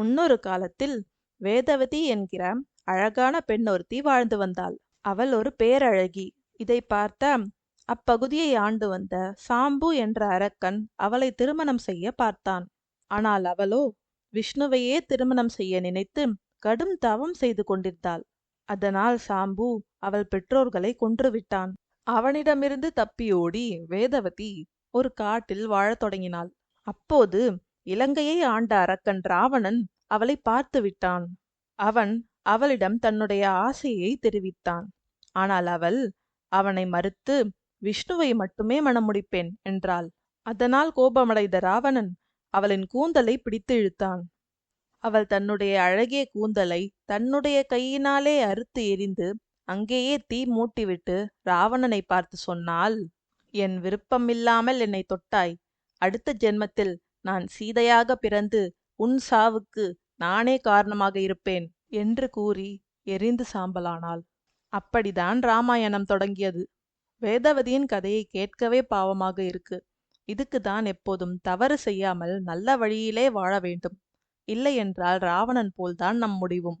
முன்னொரு காலத்தில் வேதவதி என்கிற அழகான பெண் ஒருத்தி வாழ்ந்து வந்தாள். அவள் ஒரு பேரழகி. இதை பார்த்த அப்பகுதியை ஆண்டு வந்த சாம்பு என்ற அரக்கன் அவளை திருமணம் செய்ய பார்த்தான். ஆனால் அவளோ விஷ்ணுவையே திருமணம் செய்ய நினைத்து கடும் தவம் செய்து கொண்டிருந்தாள். அதனால் சாம்பு அவள் பெற்றோர்களை கொன்றுவிட்டான். அவனிடமிருந்து தப்பியோடி வேதவதி ஒரு காட்டில் வாழத் தொடங்கினாள். அப்போது இலங்கையை ஆண்ட அரக்கன் ராவணன் அவளை பார்த்து விட்டான். அவன் அவளிடம் தன்னுடைய ஆசையை தெரிவித்தான். ஆனால் அவள் அவனை மறுத்து விஷ்ணுவை மட்டுமே மணமுடிப்பேன் என்றாள். அதனால் கோபமடைந்த ராவணன் அவளின் கூந்தலை பிடித்து இழுத்தான். அவள் தன்னுடைய அழகிய கூந்தலை தன்னுடைய கையினாலே அறுத்து எரிந்து அங்கேயே தீ மூட்டிவிட்டு ராவணனை பார்த்து சொன்னாள் என் விருப்பமில்லாமல் என்னை தொட்டாய். அடுத்த ஜென்மத்தில் நான் சீதையாக பிறந்து உன் சாவுக்கு நானே காரணமாக இருப்பேன் என்று கூறி எரிந்து சாம்பலானாள். அப்படிதான் ராமாயணம் தொடங்கியது. வேதவதியின் கதையை கேட்கவே பாவமாக இருக்கு. இதுக்கு தான் எப்போதும் தவறு செய்யாமல் நல்ல வழியிலே வாழ வேண்டும். இல்லையென்றால் ராவணன் போல்தான் நம் முடிவும்.